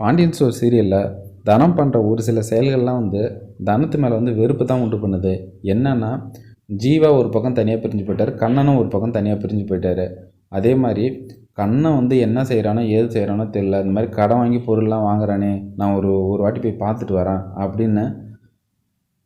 Pandian store சீரியலில் தனம் பண்ணுற ஒரு சில செயல்கள்லாம் வந்து தனத்து மேலே வந்து வெறுப்பு தான் உண்டு பண்ணுது. என்னென்னா ஜீவா ஒரு பக்கம் தனியாக பிரிஞ்சு போயிட்டார் கண்ணனும் ஒரு பக்கம் தனியாக பிரிஞ்சு போயிட்டார். அதே மாதிரி கண்ணன் வந்து என்ன செய்கிறானோ ஏது செய்கிறானோ தெரில இந்த மாதிரி கடன் வாங்கி பொருள்லாம் வாங்குறானே நான் ஒரு ஒரு வாட்டி போய் பார்த்துட்டு வரேன் அப்படின்னு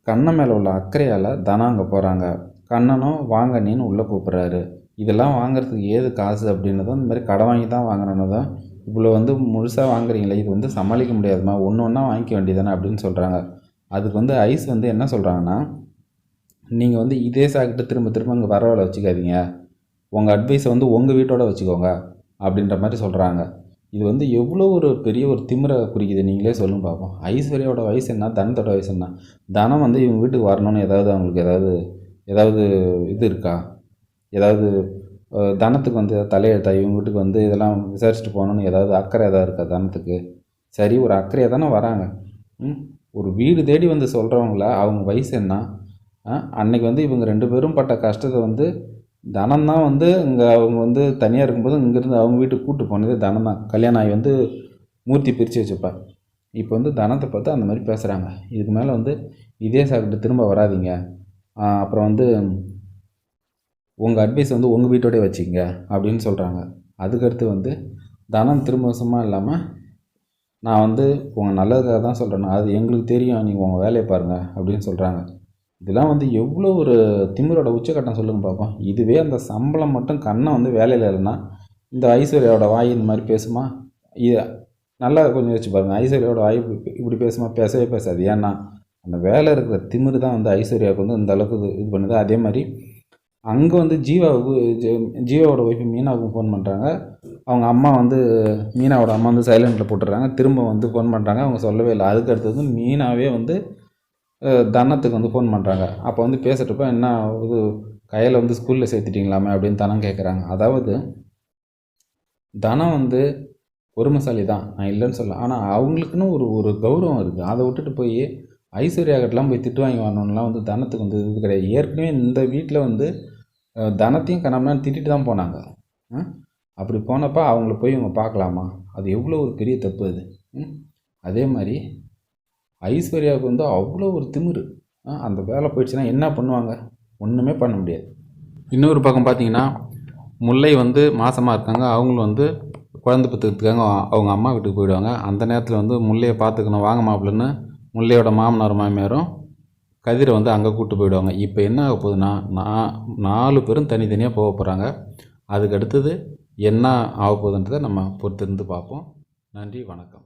கண்ணன் மேலே உள்ள அக்கறையால் தனம் அங்கே போகிறாங்க கண்ணனும் வாங்க நீன்னு உள்ளே கூப்பிட்றாரு. இதெல்லாம் வாங்குறதுக்கு ஏது காசு அப்படின்னதும் இந்த மாதிரி கடன் வாங்கி தான் வாங்கினது தான் இவ்வளோ வந்து முழுசாக வாங்குறீங்களே இது வந்து சமாளிக்க முடியாதுமா? ஒன்று ஒன்றா வாங்கிக்க வேண்டியதானே அப்படின்னு சொல்கிறாங்க அதுக்கு வந்து ஐஸ் வந்து என்ன சொல்கிறாங்கன்னா நீங்கள் வந்து இதே சாக்கிட்டு திரும்ப திரும்ப இங்கே வரவழை வச்சுக்காதீங்க. உங்கள் அட்வைஸை வந்து உங்கள் வீட்டோட வச்சுக்கோங்க அப்படின்ற மாதிரி சொல்கிறாங்க இது வந்து எவ்வளோ ஒரு பெரிய ஒரு திமிரை குறிக்குது நீங்களே சொல்லுங்க பார்ப்போம் ஐஸ்வர்யாவோட வயசு என்ன? தனத்தோட வயசு என்ன? தனம் வந்து இவங்க வீட்டுக்கு வரணும்னு ஏதாவது அவங்களுக்கு ஏதாவது ஏதாவது இது இருக்கா? ஏதாவது தனத்துக்கு வந்து தலையெழுத்தா இவங்க வீட்டுக்கு வந்து இதெல்லாம் விசாரிச்சுட்டு போகணுன்னு ஏதாவது அக்கறை ஏதாவது இருக்கா தனத்துக்கு? சரி ஒரு அக்கறையாக தானே வராங்க. ம் ஒரு வீடு தேடி வந்து சொல்கிறவங்கள அவங்க வயசு என்ன? அன்னைக்கு வந்து இவங்க ரெண்டு பேரும் பட்ட கஷ்டத்தை வந்து தனம் தான் வந்து இங்கே அவங்க வந்து தனியாக இருக்கும்போது இங்கேருந்து அவங்க வீட்டுக்கு கூப்பிட்டு போனது தனம் தான் கல்யாணம் ஆகி வந்து மூர்த்தி பிரித்து வச்சுப்பா. இப்போ வந்து தனத்தை பார்த்து அந்த மாதிரி பேசுகிறாங்க இதுக்கு மேலே வந்து இதே சாப்பிட்டு திரும்ப வராதீங்க. அப்புறம் வந்து உங்கள் அட்வைஸ் வந்து உங்கள் வீட்டோடய வச்சுக்கங்க அப்படின்னு சொல்கிறாங்க அதுக்கடுத்து வந்து தனம் திரும்ப இல்லாமல் நான் வந்து உங்கள் நல்லதுக்காக தான் சொல்கிறேன் அது எங்களுக்கு தெரியும். நீங்கள் உங்கள் வேலையை பாருங்கள் அப்படின்னு சொல்கிறாங்க இதெல்லாம் வந்து எவ்வளோ ஒரு திமிரோட உச்சக்கட்டம் சொல்லுங்க பார்ப்போம் இதுவே அந்த சம்பளம் மட்டும் கண்ணை வந்து வேலையில் இல்லைன்னா இந்த ஐஸ்வர்யாவோட வாய் இந்த மாதிரி பேசுமா? இது நல்லா கொஞ்சம் வச்சு பாருங்கள் ஐஸ்வர்யாவோட வாய் இப்படி இப்படி பேசுமா? பேசவே பேசாது. ஏன்னா அந்த வேலை இருக்கிற திமிரு தான் வந்து ஐஸ்வர்யாவுக்கு வந்து இந்த அளவுக்கு இது இது பண்ணுது. அதே மாதிரி அங்கே வந்து ஜீவாவுக்கு ஜீவாவோட ஒய்ஃபு மீனாவுக்கு ஃபோன் பண்ணுறாங்க அவங்க அம்மா வந்து மீனாவோட அம்மா வந்து சைலண்டில் போட்டுடுறாங்க. திரும்ப வந்து ஃபோன் பண்ணுறாங்க அவங்க சொல்லவே இல்லை. அதுக்கு அடுத்தது மீனாவே வந்து தனத்துக்கு வந்து ஃபோன் பண்ணுறாங்க அப்போ வந்து பேசுகிறப்ப என்ன இது கையில் வந்து ஸ்கூலில் சேர்த்துட்டிங்களாமே? அப்படின்னு தனம் கேட்குறாங்க அதாவது தனம் வந்து பொறுமைசாலி தான் நான் இல்லைன்னு சொல்ல ஆனால் அவங்களுக்குன்னு ஒரு ஒரு கௌரவம் இருக்குது அதை விட்டுட்டு போய் ஐஸ்வர்யா கிட்டலாம் போய் திட்டு வாங்கி வரணும்லாம் வந்து தனத்துக்கு வந்து இது கிடையாது. ஏற்கனவே இந்த வீட்டில் வந்து தனத்தையும் கணவனா திட்டிட்டு தான் போனாங்க. அப்படி போனப்போ அவங்கள போய் இவங்க பார்க்கலாமா? அது எவ்வளோ ஒரு பெரிய தப்பு அது. அதே மாதிரி ஐஸ்வர்யாவுக்கு வந்து அவ்வளோ ஒரு திமிரு. ஆ, அந்த வேலை போயிடுச்சுன்னா என்ன பண்ணுவாங்க? ஒன்றுமே பண்ண முடியாது. இன்னொரு பக்கம் பார்த்தீங்கன்னா முல்லை வந்து மாசமாக இருக்காங்க. அவங்களும் வந்து குழந்தை பெற்றுக்கிறதுக்காக அவங்க அம்மா வீட்டுக்கு போயிடுவாங்க. அந்த நேரத்தில் வந்து முல்லையை பார்த்துக்கணும். வாங்க மாப்பிள்ளன்னு முல்லையோட மாமனார் மாமியாரும் கதிரை வந்து அங்கே கூப்பிட்டு போயிடுவாங்க. இப்போ என்ன ஆக போகுதுன்னா நான் நாலு பேரும் தனித்தனியாக போக போகிறாங்க அதுக்கு அடுத்தது என்ன ஆக போகுதுன்றதை நம்ம பொறுத்திருந்து பார்ப்போம். நன்றி வணக்கம்.